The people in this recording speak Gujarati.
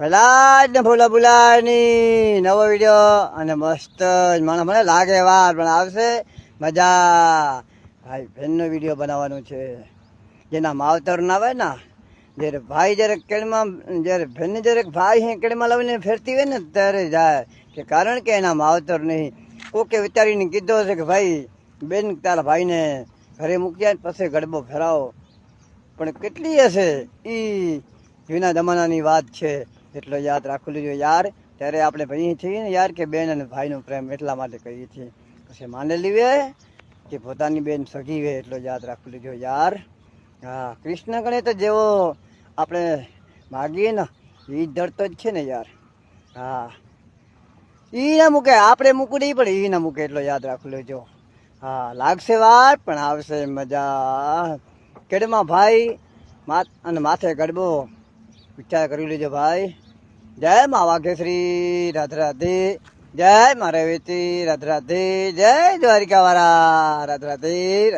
જ ને ભૂલા ભૂલાની નવો વીડિયો અને મસ્ત મને મને લાગે વાર પણ આવશે. મજા. ભાઈ બહેનનો વીડિયો બનાવવાનો છે. જેના માવતર ના આવે ને, જ્યારે ભાઈ જ્યારે કેળમાં, જ્યારે બહેન જ્યારે ભાઈ હે કેળમાં લાવીને ફેરતી હોય ને, ત્યારે જાય. કે કારણ કે એના માવતર નહીં. કોકે વિચારીને કીધો છે કે ભાઈ, બેન તારા ભાઈને ઘરે મૂકી જાય ને પછી ગડબો ફેરાવો. પણ કેટલી હશે? એ જૂના જમાનાની વાત છે. એટલો યાદ રાખવું જોઈએ યાર. ત્યારે આપણે ભાઈ છીએ ને યાર કે બેન અને ભાઈનો પ્રેમ એટલા માટે કહીએ છીએ. પછી માનેલી લીવે કે પોતાની બેન સગી વે એટલો યાદ રાખવું જોઈએ યાર. હા કૃષ્ણ ગણે તો જેવો આપણે માગીએ ને, એ ધરતો જ છે ને યાર. હા. એ ના મૂકે, આપણે મૂકવું નહીં પણ એ ના મૂકે, એટલો યાદ રાખવું લેજો. હા, લાગશે વાર, પણ આવશે મજા. કેડમાં ભાઈ માથ અને માથે ગડબો. વિચાર કરી લેજો ભાઈ. જય મા વાઘેશ્રી રાધે રાધે, જય મા રેવતી રાધે રાધે, જય દ્વારિકા વાળા રાધે રાધે